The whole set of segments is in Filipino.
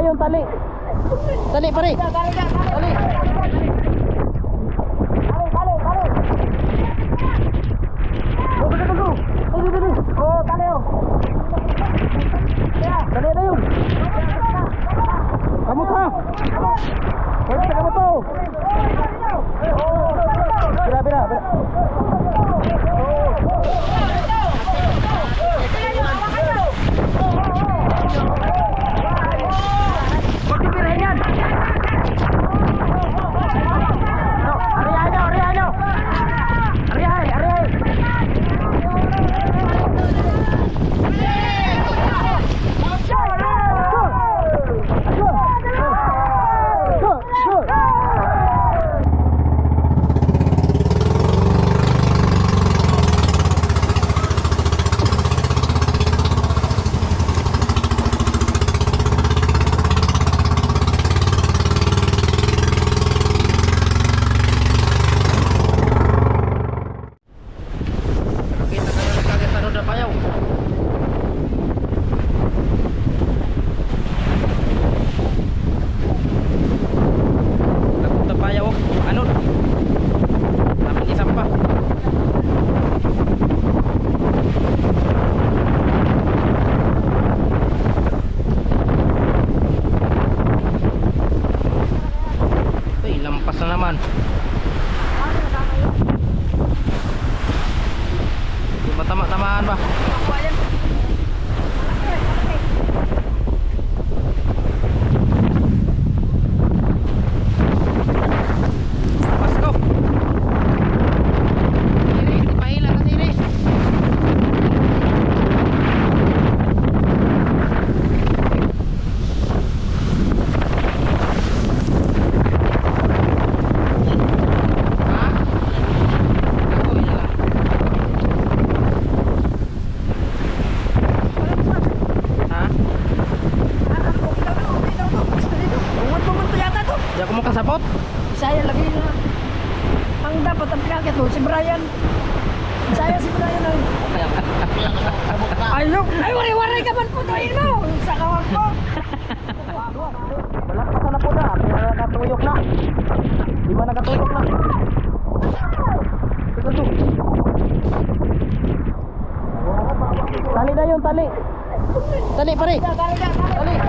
Tali yung tali. Tali pare. Tali. Tali. Tali, tali, Go, go, go, go. Go, go, go. Oh, tali oh. Tali na yun. Kamuta. Kamuta. Kamuta. one. nagatulog na. Tali na yun, tali. Tali pare. Tali.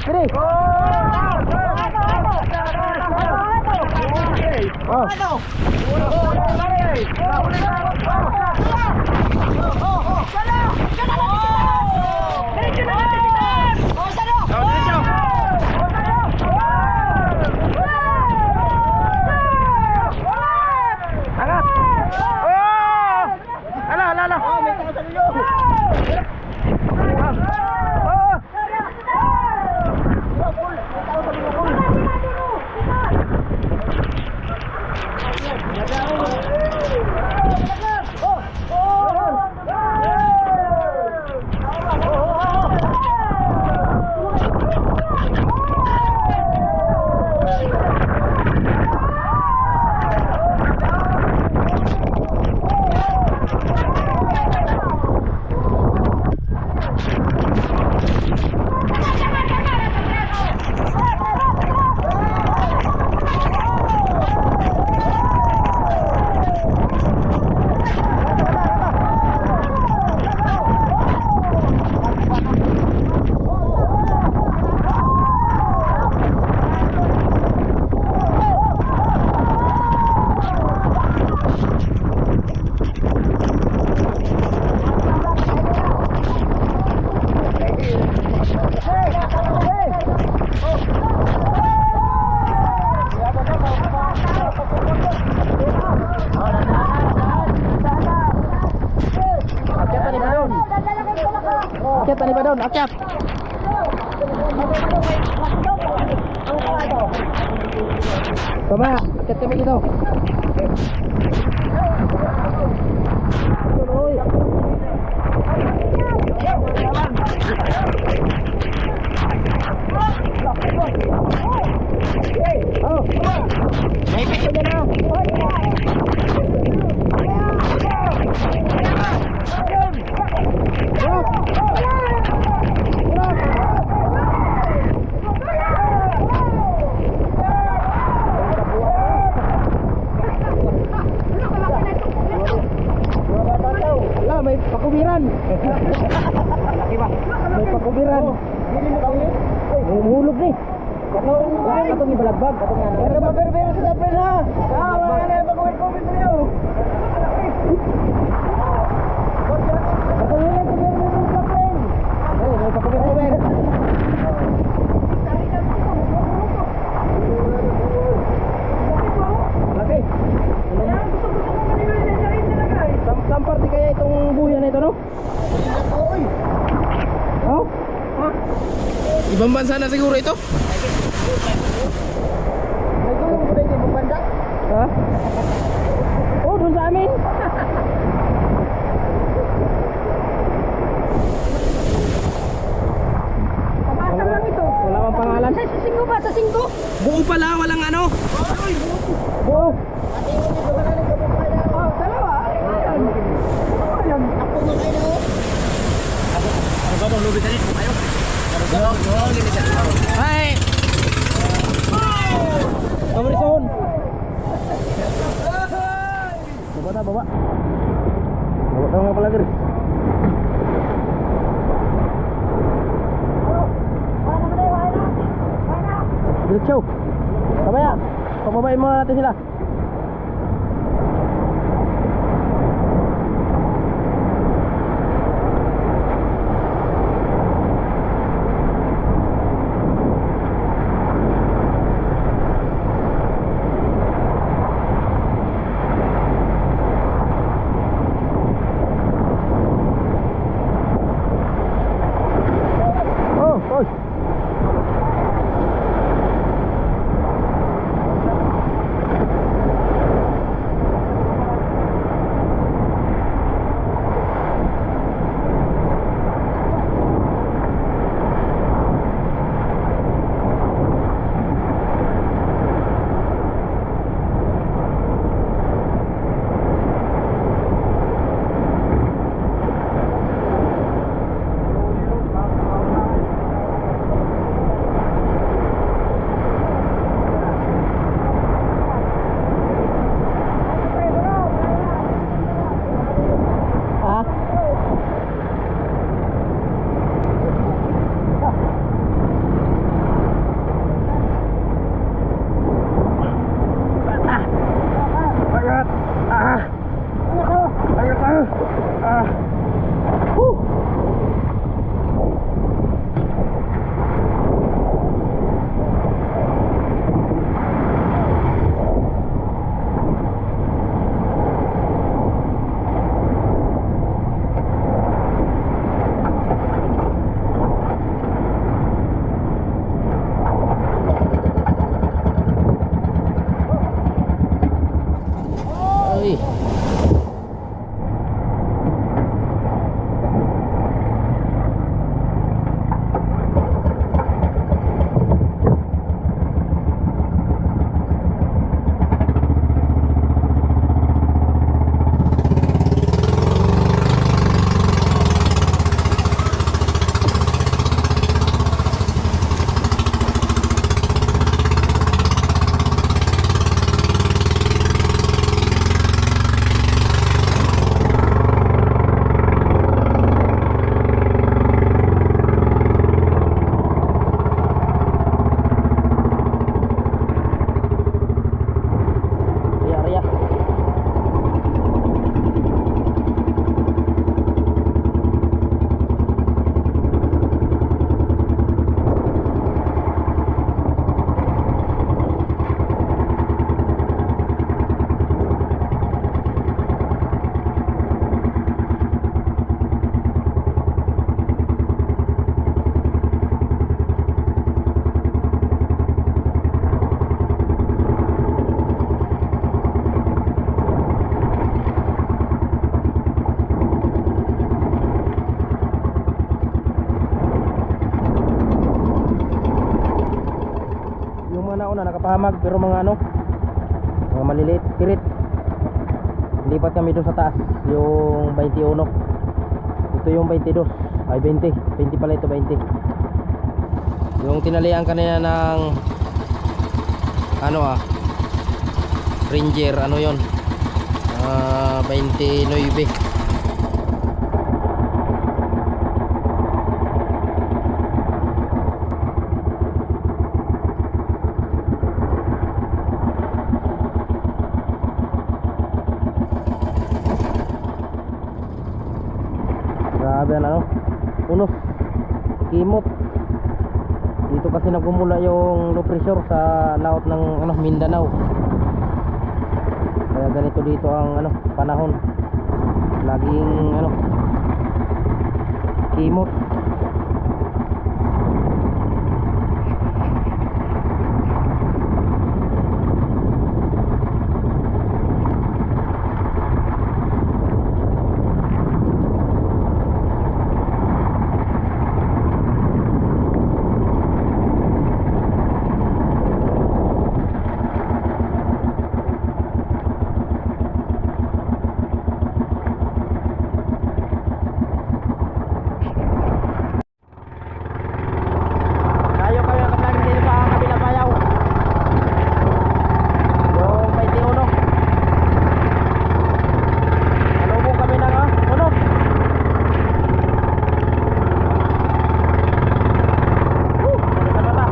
Tiri. Oh. Oh. Oh. Doon, akyat. Tama, akyat kami dito. Oh, may pito na na. Wala, may pakubiran. Laki ba? May pakubiran. May hulog ni. Wala ka itong ibalagbag. Wala ka maberbero sa dapin ha. Ah, wala na yung pagkubit-kubit na yun. Pakubiran, pakubiran sa dapin. Eh, may pakubit-kubit. Laki. Buya na ito, no? Oh? Ibang bansa na siguro ito? Ha? Oh, dun sa amin. Pabasa lang ito. Wala mang pangalan. Sa singko ba? Sa singko? Buo pala, walang ano. Buo. Oh, Hai. Nomor sound. Bapak tak bapak. Bapak tahu apa lagi? Diretso. Kamaya. Pababa mo natin sila. Kapahamag pero mga ano mga maliliit kirit. Lipat kami doon sa taas yung 21 ito yung 22 ay 20 20 pala ito 20 yung tinalian kanina ng ano ah ranger ano yon ah 29 Grabe ang ano, unos, kimot. Nagumula yung low pressure sa laot ng ano, Mindanao. Kaya ganito dito ang ano, panahon. Laging ano, kimot. Tayo kami ang kaplag dito sa kabila bayaw. Yung 21. Salubong kami ng ah, uno. Woo! Ano ka na ba?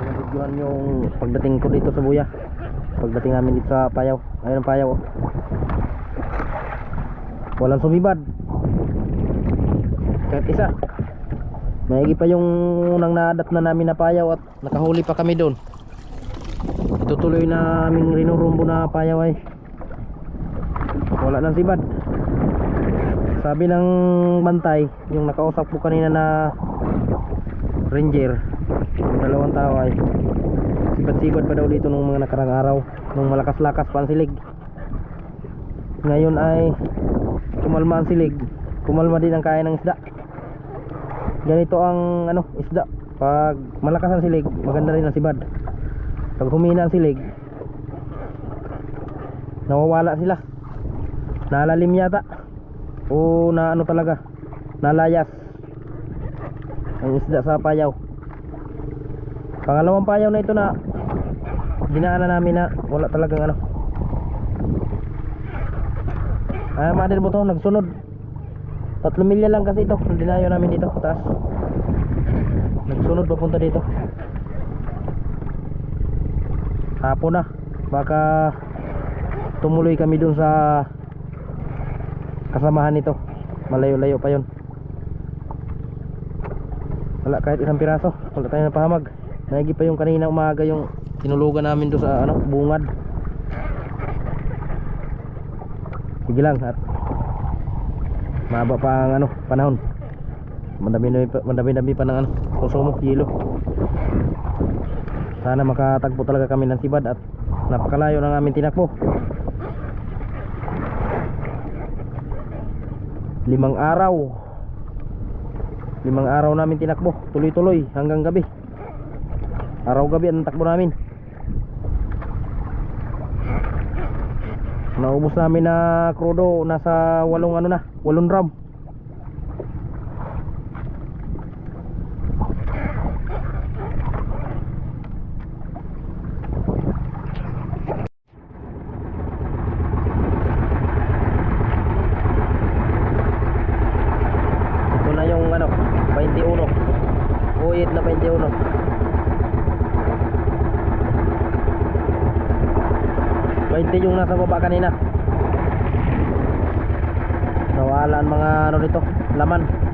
Nabigyan yung pagdating ko dito sa Buya. Pagdating namin dito sa Payaw. Ayun ang Payaw. Oh. Walang sumibad. Kahit isa. Maigi pa yung unang nadat na namin na Payaw at nakahuli pa kami doon. Itutuloy na aming rinurumbo na Payaw ay. Wala nang sibad. Sabi ng bantay, yung nakausap ko kanina na ranger, yung dalawang tao ay sibat-sibat pa daw dito nung mga nakarang araw nung malakas-lakas pa ang silig. Ngayon ay kumalma ang silig. Kumalma din ang kaya ng isda. Ganito ang ano isda. Pag malakas ang silig maganda rin ang sibad. Pag humina ang silig nawawala sila. Nalalim yata. O na ano talaga nalayas ang isda sa payaw. Pangalawang payaw na ito na dinaanan namin na wala talagang ano. Ah madir mo to nagsunod. Tatlo milya lang kasi ito. Dinayo namin dito taas nagsunod papunta dito. Hapon na. Baka tumuloy kami dun sa kasamahan nito. Malayo-layo pa yon wala kahit isang piraso. Wala tayong napahamag. Naigi pa yung kanina umaga yung tinulugan namin doon sa ano bungad. Sige lang at mahaba pa ang ano panahon. Madami pa, ng ano konsumo yelo sana makatagpo talaga kami ng sibad at napakalayo ng aming tinakbo limang araw. Limang araw namin tinakbo tuloy tuloy hanggang gabi. Araw gabi ang takbo namin naubos namin na krudo nasa walong ano na walong drum ito na yung ano 21 20 yung nasa baba kanina. Nawala ang mga ano dito, laman.